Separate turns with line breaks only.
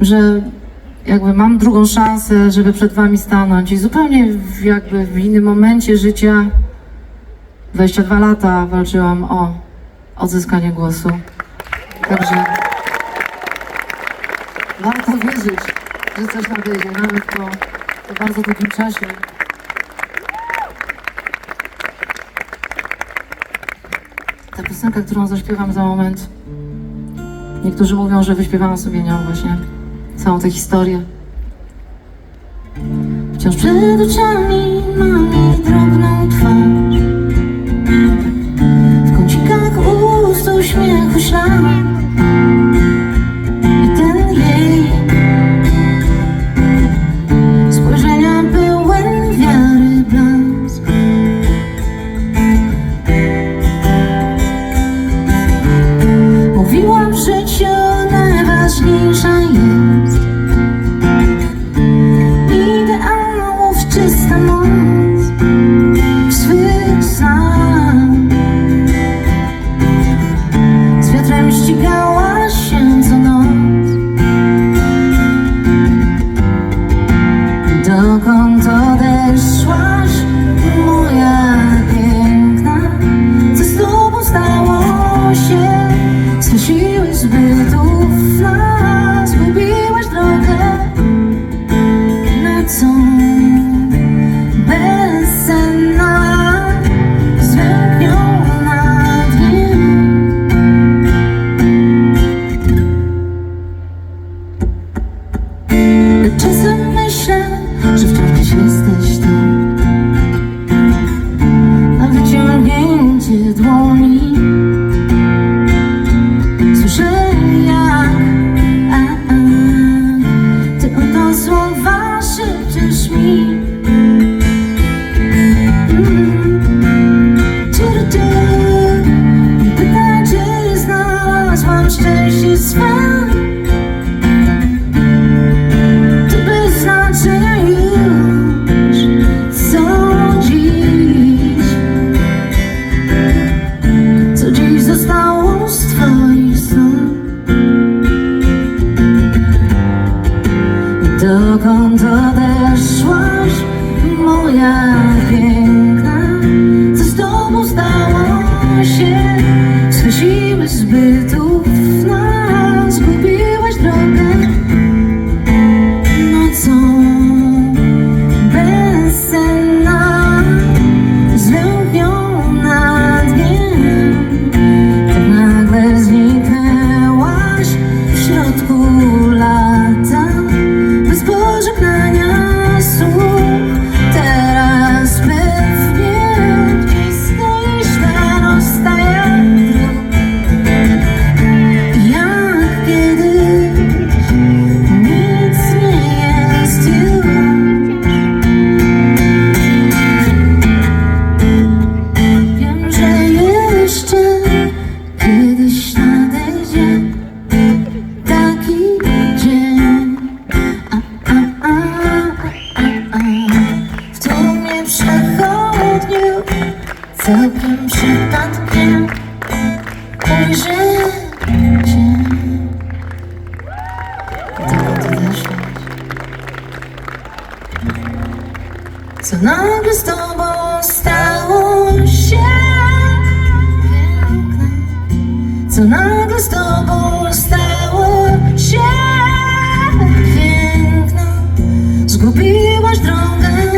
że jakby mam drugą szansę, żeby przed wami stanąć i zupełnie w, jakby w innym momencie życia 22 lata walczyłam o odzyskanie głosu. Także warto wierzyć, że coś nadejdzie, nawet po, po bardzo długim czasie. Ta piosenka, którą zaśpiewam za moment, niektórzy mówią, że wyśpiewałam sobie nią właśnie całą tę historię. Wciąż przed oczami mam just a moment. Myślę, że wciąż Ya. Całkiem przypadkiem ujrzałem cię. Tylko. Co nagle z tobą stało się piękne. Co nagle z tobą stało się piękne. Zgubiłaś drogę.